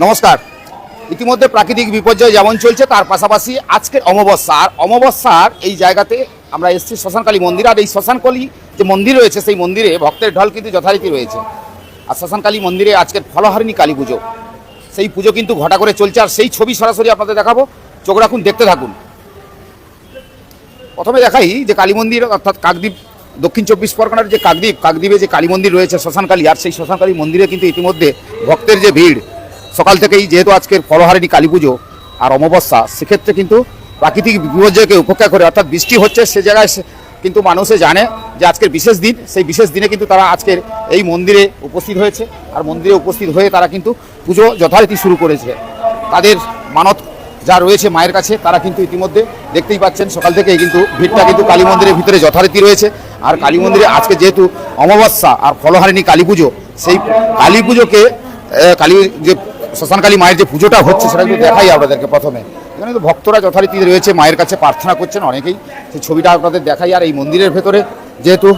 নমস্কার। ইতিমধ্যে প্রাকৃতিক বিপর্যয় যেমন চলছে, তার পাশাপাশি আজকের অমাবস্যা। আর অমাবস্যার এই জায়গাতে আমরা এসেছি শ্মশানকালী মন্দির। আর এই শ্মশানকালী যে মন্দির রয়েছে, সেই মন্দিরে ভক্তের ঢল কিন্তু যথারীতি রয়েছে। আর শ্মশানকালী মন্দিরে আজকের ফলহারিণী কালী পুজো। সেই পুজো কিন্তু ঘটা করে চলছে। আর সেই ছবি সরাসরি আপনাদের দেখাবো। চোখ রাখুন, দেখতে থাকুন। প্রথমে দেখাই যে কালী মন্দির, অর্থাৎ কাকদ্বীপ, দক্ষিণ চব্বিশ পরগনার যে কাকদ্বীপ, কাকদ্বীপে যে কালী মন্দির রয়েছে শ্মশানকালী, আর সেই শ্মশানকালী মন্দিরে কিন্তু ইতিমধ্যে ভক্তের যে ভিড় সকাল থেকেই যেহেতু আজকের ফলহারিণী কালী পুজো আর অমাবস্যা, সেক্ষেত্রে কিন্তু প্রাকৃতিক বিপর্যয়কে উপেক্ষা করে, অর্থাৎ বৃষ্টি হচ্ছে সে জায়গায় কিন্তু মানুষে জানে যে আজকের বিশেষ দিন, সেই বিশেষ দিনে কিন্তু তারা আজকের এই মন্দিরে উপস্থিত হয়েছে। আর মন্দিরে উপস্থিত হয়ে তারা কিন্তু পুজো যথারীতি শুরু করেছে। তাদের মানত যা রয়েছে মায়ের কাছে, তারা কিন্তু ইতিমধ্যে দেখতেই পাচ্ছেন, সকাল থেকেই কিন্তু ভিড়টা কিন্তু কালী মন্দিরের ভিতরে যথারীতি রয়েছে। আর কালী মন্দিরে আজকে যেহেতু অমাবস্যা আর ফলহারিণী কালী পুজো, সেই কালী পুজোকে কালী যে শ্মশানকালী মায়ের যে পুজোটা হচ্ছে সেটা কিন্তু দেখাই আপনাদেরকে প্রথমে। এখানে তো ভক্তরা যথারীতি রয়েছে মায়ের কাছে প্রার্থনা করছেন অনেকেই। সেই ছবিটা আপনাদের দেখাই আর এই মন্দিরের ভেতরে যেহেতু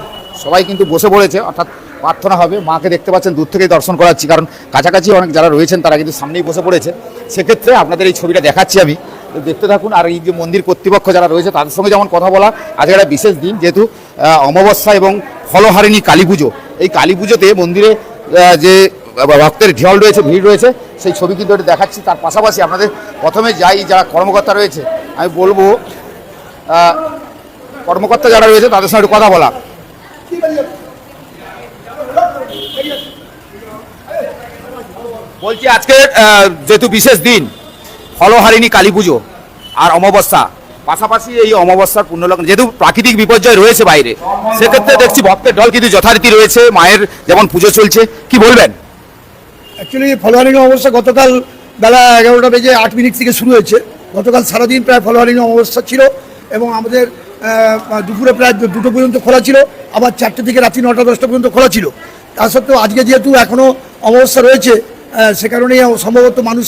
সবাই কিন্তু বসে পড়েছে অর্থাৎ প্রার্থনা হবে মাকে দেখতে পাচ্ছেন দূর থেকেই দর্শন করাচ্ছি কারণ কাছাকাছি অনেক যারা রয়েছেন তারা কিন্তু সামনেই বসে পড়েছে। সেক্ষেত্রে আপনাদের এই ছবিটা দেখাচ্ছি আমি। তো দেখতে থাকুন আর এই যে মন্দির কর্তৃপক্ষ যারা রয়েছে তাদের সঙ্গে যেমন কথা বলা আজকে একটা বিশেষ দিন যেহেতু অমাবস্যা এবং ফলহারিণী কালী পুজো। এই কালী পুজোতে মন্দিরে যে ভক্তের ঢল রয়েছে, ভিড় রয়েছে, সেই ছবি কিন্তু একটু দেখাচ্ছি। তার পাশাপাশি আপনাদের প্রথমে যাই, যারা কর্মকর্তা রয়েছে, আমি বলব কর্মকর্তা যারা রয়েছে, তাদের সঙ্গে কথা বলা। বলছি, আজকে যেহেতু বিশেষ দিন, ফলহারিণী কালী পুজো আর অমাবস্যা, পাশাপাশি এই অমাবস্যার পুণ্যলগ্ন, যেহেতু প্রাকৃতিক বিপর্যয় রয়েছে বাইরে, সেক্ষেত্রে দেখছি ভক্তের ঢল কিন্তু যথারীতি রয়েছে, মায়ের যেমন পুজো চলছে, কি বলবেন? অ্যাকচুয়ালি ফলোয়ারিং অমাবস্যা গতকাল বেলা এগারোটা বেজে আট মিনিট থেকে শুরু হয়েছে। গতকাল সারাদিন প্রায় ফলোয়ারিং অমাবস্যা ছিল এবং আমাদের দুপুরে প্রায় দুটো পর্যন্ত খোলা ছিল। আবার চারটে থেকে রাত্রি নটা, দশটা পর্যন্ত খোলা ছিল। তা সত্ত্বেও আজকে যেহেতু এখনও অমাবস্যা রয়েছে সে কারণেই সম্ভবত মানুষ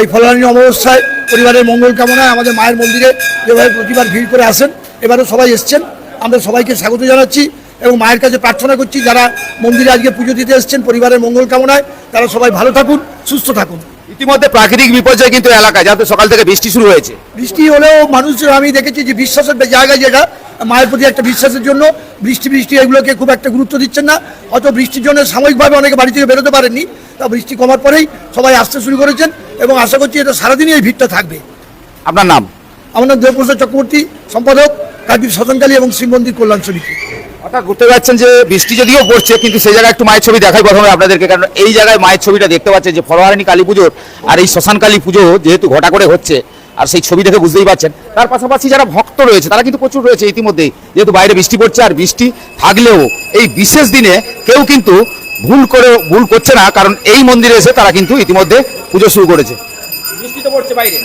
এই ফলোয়ারিং অমাবস্যায় পরিবারের মঙ্গল কামনায় আমাদের মায়ের মন্দিরে যেভাবে প্রতিবার ভিড় করে আসেন, এবারও সবাই এসছেন। আমরা সবাইকে স্বাগত জানাচ্ছি। এবং মায়ের কাছে প্রার্থনা করছি যারা মন্দিরে আজকে পুজো দিতে এসছেন পরিবারের মঙ্গল কামনায় তারা সবাই ভালো থাকুন সুস্থ থাকুন। ইতিমধ্যে প্রাকৃতিক বিপর্যয় কিন্তু এলাকায় যাতে সকাল থেকে বৃষ্টি শুরু হয়েছে। বৃষ্টি হলেও মানুষ আমি দেখেছি যে বিশ্বাসের জায়গায় যেটা মায়ের প্রতি একটা বিশ্বাসের জন্য বৃষ্টি বৃষ্টি এগুলোকে খুব একটা গুরুত্ব দিচ্ছেন না। হয়তো বৃষ্টির জন্য সাময়িকভাবে অনেকে বাড়ি থেকে বেরোতে পারেননি তা বৃষ্টি কমার পরেই সবাই আসতে শুরু করেছেন এবং আশা করছি এটা সারাদিনই এই ভিড়টা থাকবে। আপনার নাম? আমার নাম দেবপ্রসাদ চক্রবর্তী সম্পাদক কার্তিক শতনকালী এবং শিব মন্দির কল্যাণ সমিতি। অর্থাৎ ঘুরতে যাচ্ছেন যে বৃষ্টি যদিও পড়ছে, কিন্তু সেই জায়গায় একটু মায়ের ছবি দেখাই প্রথমে আপনাদেরকে, কারণ এই জায়গায় মায়ের ছবিটা দেখতে পাচ্ছেন যে ফলহারিণী কালী পুজোর আর এই শ্মশান কালী পুজো যেহেতু ঘটা করে হচ্ছে, আর সেই ছবি দেখে বুঝতেই পারছেন তার পাশাপাশি যারা ভক্ত রয়েছে, তারা কিন্তু প্রচুর রয়েছে ইতিমধ্যেই, যেহেতু বাইরে বৃষ্টি পড়ছে আর বৃষ্টি থাকলেও এই বিশেষ দিনে কেউ কিন্তু ভুল করে, ভুল করছে না, কারণ এই মন্দিরে এসে তারা কিন্তু ইতিমধ্যে পুজো শুরু করেছে। বৃষ্টি তো পড়ছে বাইরে।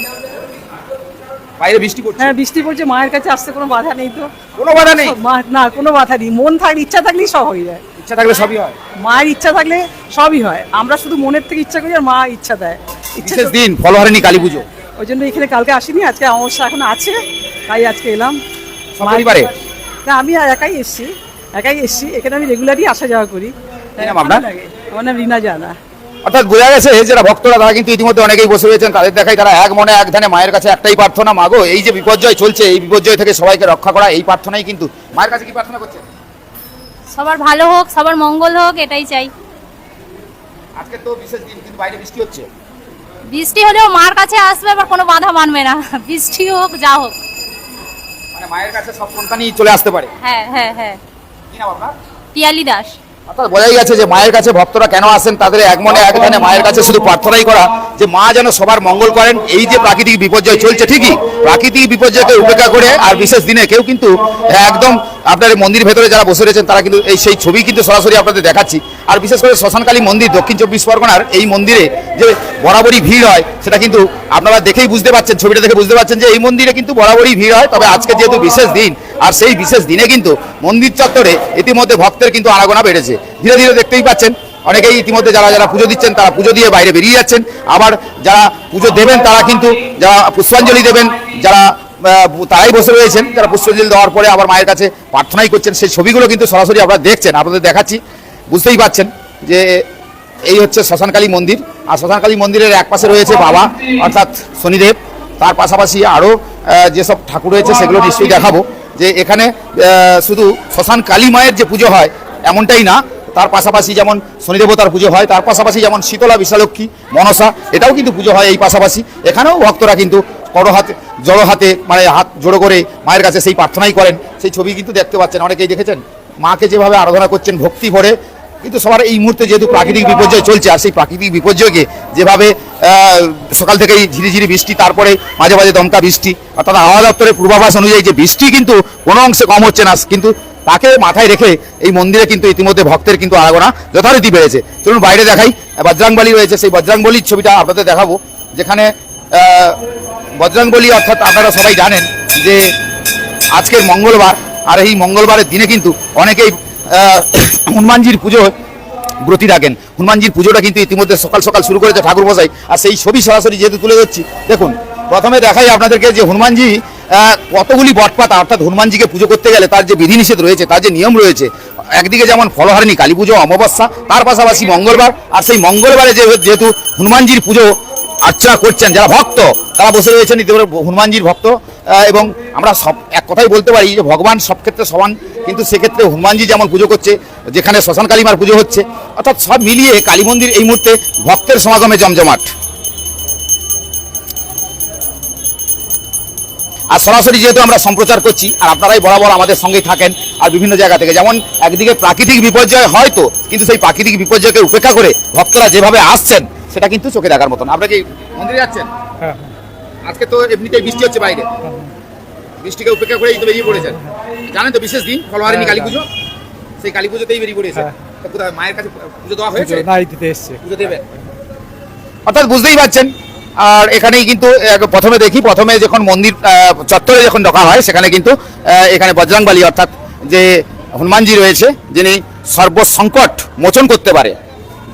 বাইরে বৃষ্টি পড়ছে? হ্যাঁ বৃষ্টি পড়ছে মায়ের কাছে আসতে কোনো বাধা নেই তো। কোনো বাধা নেই? না কোনো বাধা নেই। মন থাকলে ইচ্ছা থাকলেই সব হয়ে যায়। ইচ্ছা থাকলে সবই হয়। মায়ের ইচ্ছা থাকলে সবই হয়। আমরা শুধু মনের থেকে ইচ্ছা করি আর মা ইচ্ছা দেয়। বিশেষ দিন ফলহারিণী কালী পুজো। ওই জন্য এখানে কালকে আসিনি আজকে অমাবস্যা এখন আছে তাই আজকে এলাম। সপরিবারে? না আমি আর একাই এসছি একাই এসছি। এখানে আমি রেগুলারই আসা যাওয়া করি। আমার নাম রিনা জানা। অর্থাৎ বোঝা গেছে যারা ভক্তরা তারা কিন্তু ইতিমধ্যে অনেকেই বসে রয়েছেন। তাদের দেখাই তারা এক মনে এক ধ্যানে মায়ের কাছে একটাই প্রার্থনা মাগো এই যে বিপর্যয় চলছে এই বিপর্যয় থেকে সবাইকে রক্ষা করা এই প্রার্থনাই কিন্তু। মায়ের কাছে কি প্রার্থনা করছেন? সবার ভালো হোক সবার মঙ্গল হোক এটাই চাই। আজকে তো বিশেষ দিন কিন্তু বাইরে বৃষ্টি হচ্ছে। বৃষ্টি হলেও মার কাছে আসবে আবার কোনো বাধা মানবে না। বৃষ্টি হোক যা হোক। মানে মায়ের কাছে সব সন্তানই চলে আসতে পারে। হ্যাঁ হ্যাঁ হ্যাঁ। কি নাম আপনার? পিয়ালি দাস। বোঝাই গেছে যে মায়ের কাছে ভক্তরা কেন আসেন, তাদের এক মনে এক মায়ের কাছে শুধু প্রার্থনাই করা, যে মা যেন সবার মঙ্গল করেন, এই যে প্রাকৃতিক বিপর্যয় চলছে ঠিকই, প্রাকৃতিক বিপর্যয়কে উপেক্ষা করে আর বিশেষ দিনে কেউ কিন্তু একদম আপনার মন্দির ভেতরে যারা বসে রয়েছেন, তারা কিন্তু এই সেই ছবি কিন্তু সরাসরি আপনাদের দেখাচ্ছি। আর বিশেষ করে শ্মশানকালী মন্দির, দক্ষিণ চব্বিশ পরগনার এই মন্দিরে যে বরাবরই ভিড় হয়, সেটা কিন্তু আপনারা দেখেই বুঝতে পারছেন ছবিটা দেখে বুঝতে পারছেন যে এই মন্দিরে কিন্তু বরাবরই ভিড় হয়। তবে আজকে যেহেতু বিশেষ দিন, আর সেই বিশেষ দিনে কিন্তু মন্দির চত্বরে ইতিমধ্যে ভক্তের কিন্তু আনাগোনা বেড়েছে। ধীরে ধীরে দেখতেই পাচ্ছেন, অনেকেই ইতিমধ্যে যারা যারা পুজো দিচ্ছেন, তারা পুজো দিয়ে বাইরে বেরিয়ে যাচ্ছেন। আবার যারা পুজো দেবেন, তারা কিন্তু যারা পুষ্পাঞ্জলি দেবেন, যারা তারাই বসে রয়েছেন। যারা পুষ্পাঞ্জলি দেওয়ার পরে আবার মায়ের কাছে প্রার্থনাই করছেন, সেই ছবিগুলো কিন্তু সরাসরি আপনারা দেখছেন, আপনাদের দেখাচ্ছি। বুঝতেই পাচ্ছেন যে এই হচ্ছে শ্মশানকালী মন্দির। আর শ্মশানকালী মন্দিরের এক পাশে রয়েছে বাবা, অর্থাৎ শনিদেব। তার পাশাপাশি আরও যেসব ঠাকুর রয়েছে, সেগুলো নিশ্চয়ই দেখাবো। যে এখানে শুধু শ্মশান কালী মায়ের যে পুজো হয়, এমনটাই না। তার পাশাপাশি যেমন শনিদেবতার পুজো হয়, তার পাশাপাশি যেমন শীতলা বিশালক্ষী মনসা, এটাও কিন্তু পুজো হয় এই পাশাপাশি। এখানেও ভক্তরা কিন্তু বড় হাতে, জড়ো হাতে মানে হাত জোড়ো করে মায়ের কাছে সেই প্রার্থনাই করেন। সেই ছবি কিন্তু দেখতে পাচ্ছেন, অনেকেই দেখেছেন। মাকে যেভাবে আরাধনা করছেন, ভক্তি ভরে, কিন্তু সবার এই মুহূর্তে যেহেতু প্রাকৃতিক বিপর্যয় চলছে, আর সেই প্রাকৃতিক বিপর্যয়কে যেভাবে সকাল থেকেই ঝিরিঝিরি বৃষ্টি, তারপরে মাঝে মাঝে দমকা বৃষ্টি, অর্থাৎ আবহাওয়া দপ্তরের পূর্বাভাস অনুযায়ী যে বৃষ্টি কিন্তু কোনো অংশে কম হচ্ছে না, কিন্তু তাকে মাথায় রেখে এই মন্দিরে কিন্তু ইতিমধ্যে ভক্তের কিন্তু আনাগোনা যথারীতি বেড়েছে। চলুন বাইরে দেখাই বজরাংবলী রয়েছে, সেই বজরাংবলীর ছবিটা আপনাদের দেখাবো, যেখানে বজরংবলী অর্থাৎ আপনারা সবাই জানেন যে আজকের মঙ্গলবার, আর এই মঙ্গলবারের দিনে কিন্তু অনেকেই হনুমানজির পুজো ব্রতী রাখেন। হনুমানজির পুজোটা কিন্তু ইতিমধ্যে সকাল সকাল শুরু করেছে ঠাকুর মশাই আর সেই ছবি সরাসরি যেহেতু তুলে ধরছি, দেখুন, প্রথমে দেখাই আপনাদেরকে যে হনুমানজি কতগুলি বটপাতা, অর্থাৎ হনুমানজিকে পুজো করতে গেলে তার যে বিধিনিষেধ রয়েছে, তার যে নিয়ম রয়েছে, একদিকে যেমন ফলহারিণী কালী পুজো অমাবস্যা, তার পাশাপাশি মঙ্গলবার, আর সেই মঙ্গলবারে যেহেতু হনুমানজির পুজো আর্চনা করছেন, যারা ভক্ত, তারা বসে রয়েছেন ইতিমধ্যে হনুমানজির ভক্ত। এবং আমরা সব এক কথাই বলতে পারি যে ভগবান সব ক্ষেত্রে সমান, কিন্তু সেক্ষেত্রে হনুমানজি যেমন পুজো করছে, যেখানে শ্মশান কালীমার পুজো হচ্ছে, অর্থাৎ সব মিলিয়ে কালী মন্দির এই মুহূর্তে ভক্তের সমাগমে জমজমাট। আর সরাসরি যেহেতু আমরা সম্প্রচার করছি, আর আপনারাই বরাবর আমাদের সঙ্গেই থাকেন, আর বিভিন্ন জায়গা থেকে, যেমন একদিকে প্রাকৃতিক বিপর্যয় হয়তো, কিন্তু সেই প্রাকৃতিক বিপর্যয়কে উপেক্ষা করে ভক্তরা যেভাবে আসছেন সেটা কিন্তু চোখে দেখার মতন। আপনারা কি মন্দিরে যাচ্ছেন? আজকে তো এমনিতেই বৃষ্টি হচ্ছে বাইরে। বৃষ্টিকে উপেক্ষা করে এই তো বেরিয়ে পড়েছেন। জানেন তো বিশেষ দিন ফলোয়ারিনী কালী পুজো? সেই কালী পুজোতেই বেরিয়ে পড়েছে। কোথায় মায়ের কাছে পুজো দেওয়া হয়েছে? নাই দিতে এসছে। পুজো দেবে। অর্থাৎ বুঝতেই পারছেন আর এখানেই কিন্তু প্রথমে দেখি প্রথমে যখন মন্দির চত্বরে যখন ঢোকা হয় সেখানে কিন্তু এখানে বজরংবালী অর্থাৎ যে হনুমানজি রয়েছে যিনি সর্বসংকট মোচন করতে পারে।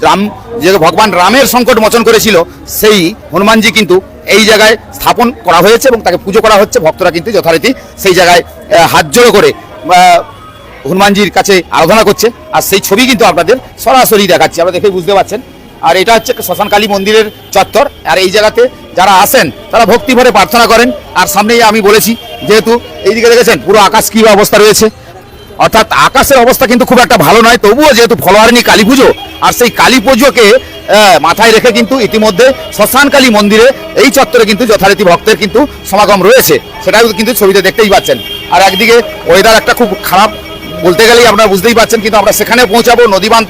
রাম, যে ভগবান রামের সংকট মোচন করেছিল, সেই হনুমানজি কিন্তু এই জায়গায় স্থাপন করা হয়েছে এবং তাকে পুজো করা হচ্ছে। ভক্তরা কিন্তু যথারীতি সেই জায়গায় হাত জোড়ো করে হনুমানজির কাছে আরাধনা করছে। আর সেই ছবি কিন্তু আপনাদের সরাসরি দেখাচ্ছি, আপনারা দেখে বুঝতে পারছেন। আর এটা হচ্ছে শ্মশান কালী মন্দিরের চত্বর। আর এই জায়গাতে যারা আসেন, তারা ভক্তি ভরে প্রার্থনা করেন। আর সামনেই আমি বলেছি, যেহেতু এইদিকে দেখেছেন, পুরো আকাশ কি অবস্থা রয়েছে। অর্থাৎ আকাশের অবস্থা কিন্তু খুব একটা ভালো নয়, তবুও যেহেতু ফলোয়ারিনী কালী পুজো, আর সেই কালী পুজোকে মাথায় রেখে কিন্তু ইতিমধ্যে শ্মশান কালী মন্দিরে এই চত্বরে কিন্তু যথারীতি ভক্তের কিন্তু সমাগম রয়েছে। সেটাও কিন্তু ছবিতে দেখতেই পাচ্ছেন। আর একদিকে ওয়েদার একটা খুব খারাপ বলতে গেলেই আপনারা বুঝতেই পারছেন কিন্তু আমরা সেখানে পৌঁছাবো, নদীবাঁধ,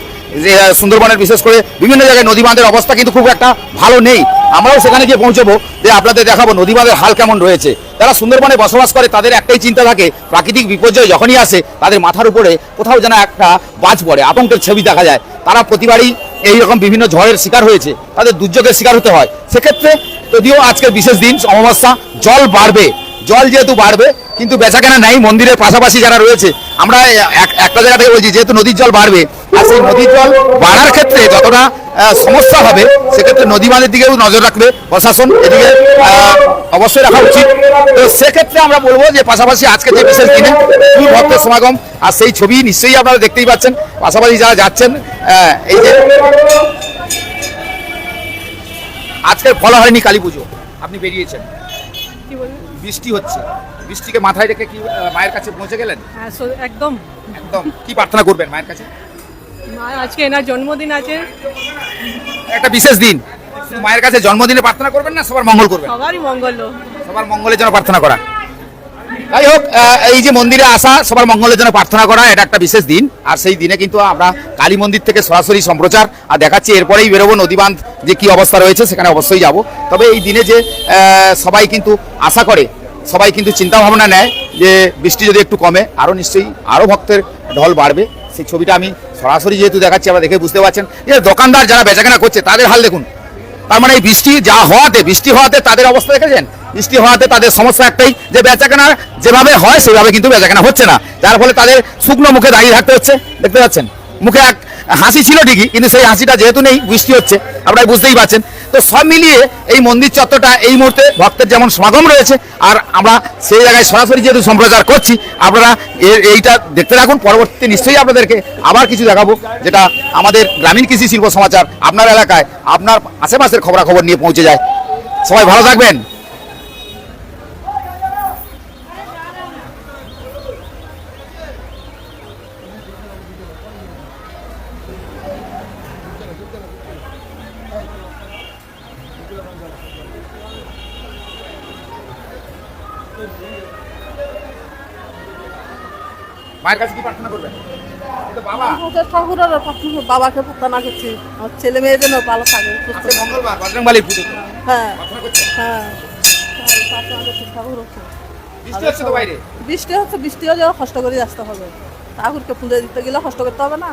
যে, সুন্দরবনের বিশেষ করে বিভিন্ন জায়গায় নদীবাঁধের অবস্থা কিন্তু খুব একটা ভালো নেই। আমরাও সেখানে গিয়ে পৌঁছবো, যে আপনাদের দেখাবো নদীবাঁধের হাল কেমন রয়েছে। যারা সুন্দরবনে বসবাস করে, তাদের একটাই চিন্তা থাকে, প্রাকৃতিক বিপর্যয় যখনই আসে, তাদের মাথার উপরে কোথাও যেন একটা বাজ পড়ে, আতঙ্কের ছবি দেখা যায়। তারা প্রতিবারই এইরকম বিভিন্ন ঝড়ের শিকার হয়েছে, তাদের দুর্যোগের শিকার হতে হয়। সেক্ষেত্রে যদিও আজকের বিশেষ দিন অমাবস্যা, জল বাড়বে জল যেহেতু বাড়বে, কিন্তু বেচাকেনা নেই, মন্দিরের পাশাপাশি যারা রয়েছে, আমরা একটা জায়গা থেকে বলছি, যেহেতু নদীর জল বাড়বে, আর সেই নদীর জল বাড়ার ক্ষেত্রে যতটা সমস্যা হবে, সেক্ষেত্রে নদী বাঁধের দিকেও নজর রাখবে প্রশাসন, এদিকে অবশ্যই রাখা উচিত। তো সেক্ষেত্রে আমরা বলব যে পাশাপাশি আজকে যে বিশেষ দিনে প্রচুর ভক্তের সমাগম, আর সেই ছবি নিশ্চয়ই আপনারা দেখতেই পাচ্ছেন। পাশাপাশি যারা যাচ্ছেন এই যে আজকের ফলহারিণী কালী পুজো, আপনি বেরিয়েছেন। কি বলবেন বৃষ্টি হচ্ছে। বৃষ্টিকে মাথায় রেখে কি মায়ের কাছে পৌঁছে গেলেন? হ্যাঁ একদম। একদম। কি প্রার্থনা করবেন মায়ের কাছে? মা আজকে এনার জন্মদিন আছে। একটা বিশেষ দিন। শুধু মায়ের কাছে জন্মদিনে প্রার্থনা করবেন না সবার মঙ্গল করবেন? সবারই মঙ্গল হোক। সবার মঙ্গলের জন্য প্রার্থনা করা। যাই হোক এই যে মন্দিরে আসা, সবার মঙ্গলের জন্য প্রার্থনা করা, এটা একটা বিশেষ দিন। আর সেই দিনে কিন্তু আমরা কালী মন্দির থেকে সরাসরি সম্প্রচার, আর দেখাচ্ছি, এরপরেই বেরোবো, নদীবাঁধ যে কি অবস্থা রয়েছে, সেখানে অবশ্যই যাব। তবে এই দিনে যে সবাই কিন্তু আশা করে, সবাই কিন্তু চিন্তা ভাবনা নেয় যে বৃষ্টি যদি একটু কমে আরও নিশ্চয়ই আরও ভক্তের ঢল বাড়বে। সেই ছবিটা আমি সরাসরি যেহেতু দেখাচ্ছি আমরা দেখে বুঝতে পারছেন। যে দোকানদার যারা বেচাকেনা করছে, তাদের হাল দেখুন। তার মানে এই বৃষ্টি যা হওয়াতে, বৃষ্টি হওয়াতে তাদের অবস্থা দেখেছেন? বৃষ্টি হওয়াতে তাদের সমস্যা একটাই, যে বেচাকেনা যেভাবে হয় সেভাবে কিন্তু বেচাকেনা হচ্ছে না। যার ফলে তাদের শুকনো মুখে দাঁড়িয়ে থাকতে হচ্ছে। দেখতে পাচ্ছেন? মুখে এক হাসি ছিল ঠিকই, কিন্তু সেই হাসিটা যেহেতু নেই, বৃষ্টি হচ্ছে, আপনারা বুঝতেই পারছেন। তো সব মিলিয়ে এই মন্দির চত্বরটা এই মুহূর্তে ভক্তের যেমন সমাগম রয়েছে, আর আমরা সেই জায়গায় সরাসরি যেহেতু সম্প্রচার করছি, আপনারা এইটা দেখতে থাকুন, পরবর্তীতে নিশ্চয়ই আপনাদেরকে আবার কিছু দেখাবো, যেটা আমাদের গ্রামীণ কৃষি শিল্প সমাচার আপনার এলাকায়, আপনার আশেপাশের খবরাখবর নিয়ে পৌঁছে যায়। সবাই ভালো থাকবেন। মায়ের কাছে কি প্রার্থনা করবেন বাবা। আমাদের ঠাকুরের প্রার্থনা বাবাকে প্রার্থনা করছি আমার ছেলে ভালো থাকে সুস্থ আজকে মঙ্গলবার বজরংবালির পুজো হ্যাঁ হ্যাঁ। তাই প্রার্থনা করছি ঠাকুর বৃষ্টি হচ্ছে তো বাইরে? বৃষ্টি হলে বৃষ্টি হলেও কষ্ট করে আসতে হবে। ঠাকুরকে পুজো দিতে গেলে কষ্ট করতে হবে না।